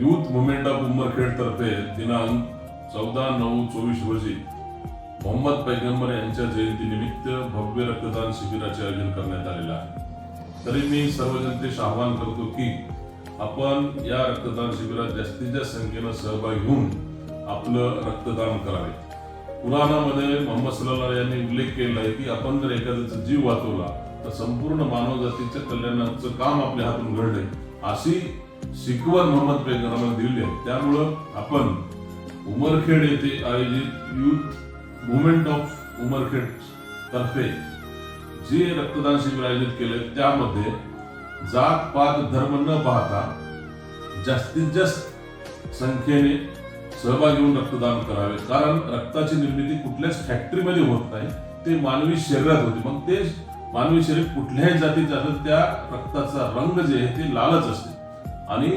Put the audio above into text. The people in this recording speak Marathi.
युथ मुवमेंट ऑफ उमरखेडतर्फे दिनांक चौदा नऊ चोवीस रोजी मोहम्मद पैगंबर यांच्या जयंतीनिमित्त भव्य रक्तदान शिबिराचे आयोजन करण्यात आलेलं आहे. तरी मी सर्व जनतेस आवाहन करतो की आपण या रक्तदान शिबिरात जास्तीत जास्त संख्येनं सहभागी होऊन आपलं रक्तदान करावे. पुराणामध्ये मोहम्मद सल्ला यांनी उल्लेख केला आहे की आपण जर एखाद्याचा जीव वाचवला तर संपूर्ण मानवजातीच्या कल्याणाचं काम आपल्या हातून घडले अशी शिकवण मोहम्मद पैगंबरांना दिले आहे. त्यामुळं आपण उमरखेड येथे आयोजित युथ मुवमेंट ऑफ उमरखेड तर्फे जे रक्तदान शिबिर आयोजित केले त्यामध्ये जात पात धर्म न पाहता जास्तीत जास्त संख्येने सहभाग घेऊन रक्तदान करावे. कारण रक्ताची निर्मिती कुठल्याच फॅक्टरीमध्ये होत नाही ते मानवी शरीरात होते. मग ते मानवी शरीर कुठल्याही जातीचे असेल त्या रक्ताचा रंग जे आहे ते लालच असते. आणि